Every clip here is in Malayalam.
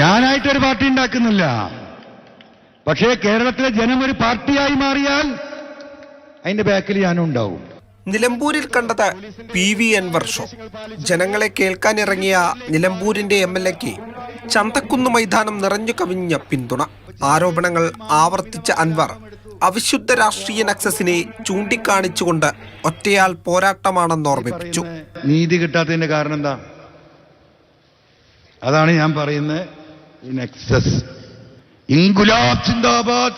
ഞാനായിട്ടൊരു പാർട്ടി ഉണ്ടാക്കുന്നില്ല. പക്ഷേ കേരളത്തിലെ ജനം ഒരു പാർട്ടിയായി മാറിയാൽ അതിന്റെ ബാക്കിൽ ഞാനും ഉണ്ടാവും. നിലമ്പൂരിൽ കണ്ടത് പി വി അൻവർ ഷോ ജനങ്ങളെ കേൾക്കാനിറങ്ങിയ നിലമ്പൂരിന്റെ എം എൽ എക്ക് ചന്തക്കുന്ന് മൈതാനം നിറഞ്ഞു കവിഞ്ഞ പിന്തുണ. ആരോപണങ്ങൾ ആവർത്തിച്ച അൻവർ അവിശുദ്ധ രാഷ്ട്രീയ നക്സസിനെ ചൂണ്ടിക്കാണിച്ചുകൊണ്ട് ഒറ്റയാൾ പോരാട്ടമാണെന്ന് ഓർമ്മിപ്പിച്ചു. നീതി കിട്ടാത്തതിന്റെ കാരണം എന്താ? അതാണ് ഞാൻ പറയുന്നത് നെക്സസ്. സിന്ദാബാദ്.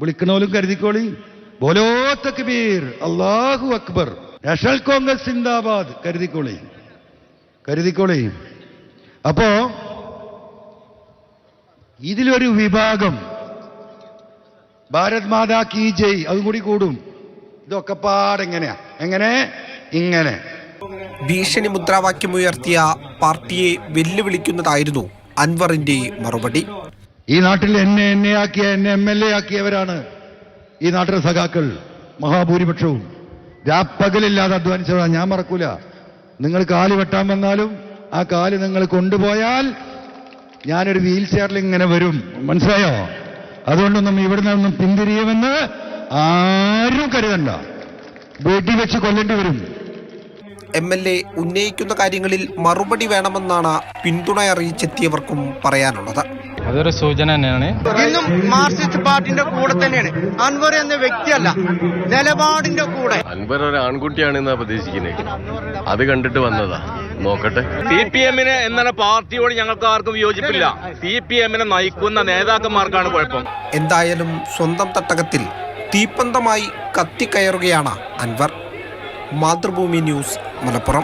വിളിക്കണോലും കരുതിക്കോളി. ബോലോ തക്ബീർ അള്ളാഹു അക്ബർ. നാഷണൽ കോൺഗ്രസ് സിന്ദാബാദ് കരുതിക്കോളി. കരുതിക്കോളി. അപ്പോ ഇതിലൊരു വിഭാഗം ഭാരത് മാതാ കി ജയ്. അതും കൂടി കൂടും. ഇതൊക്കെ പാടെങ്ങനെയാ? എങ്ങനെ? ഇങ്ങനെ. ഭീഷണി മുദ്രാവാക്യം ഉയർത്തിയ പാർട്ടിയെ വെല്ലുവിളിക്കുന്നതായിരുന്നു അൻവറിന്റെ മറുപടി. ഈ നാട്ടിൽ എന്നെ എന്നെ ആക്കിയ എന്നെ എം എൽ എ ആക്കിയവരാണ് ഈ നാട്ടിലെ സഖാക്കൾ മഹാഭൂരിപക്ഷവും. രാപ്പകലില്ലാതെ അധ്വാനിച്ചവരാണ് ഞാൻ മറക്കൂല. നിങ്ങൾ കാൽ വെട്ടാൻ വന്നാലും ആ കാൽ നിങ്ങൾ കൊണ്ടുപോയാൽ ഞാനൊരു വീൽ ചെയറിൽ ഇങ്ങനെ വരും. മനസ്സിലായോ? അതുകൊണ്ടൊന്നും ഇവിടെ നിന്നൊന്നും പിന്തിരിയുമെന്ന് ആരും കരുതണ്ട. വെടിവെച്ച് കൊല്ലേണ്ടി വരും. എം എൽ എ ഉന്നയിക്കുന്ന കാര്യങ്ങളിൽ മറുപടി വേണമെന്നാണ് പിന്തുണ അറിയിച്ചെത്തിയവർക്കും പറയാനുള്ളത്. അതൊരു സൂചന തന്നെയാണ്. ഇന്നും മാർക്സിസ്റ്റ് പാർട്ടിന്റെ കൂടെ തന്നെയാണ്. അൻവർ എന്ന വ്യക്തിയല്ല നിലപാടിന്റെ കൂടെ. അൻവർ ഒരു ആൺകുട്ടിയാണെന്നാ പ്രതീക്ഷിക്കുന്നത് അത് കണ്ടിട്ട് വന്നതാ. നോക്കട്ടെ. സി പി എമ്മിന് എന്നാണ് പാർട്ടിയോട് ഞങ്ങൾക്ക് ആർക്കും വിയോജിപ്പില്ല സി പി എമ്മിനെ നയിക്കുന്ന നേതാക്കന്മാർക്കാണ് കുഴപ്പം. എന്തായാലും സ്വന്തം തട്ടകത്തിൽ തീപ്പന്തമായി കത്തിക്കയറുകയാണ് അൻവർ. മാതൃഭൂമി ന്യൂസ് മലപ്പുറം.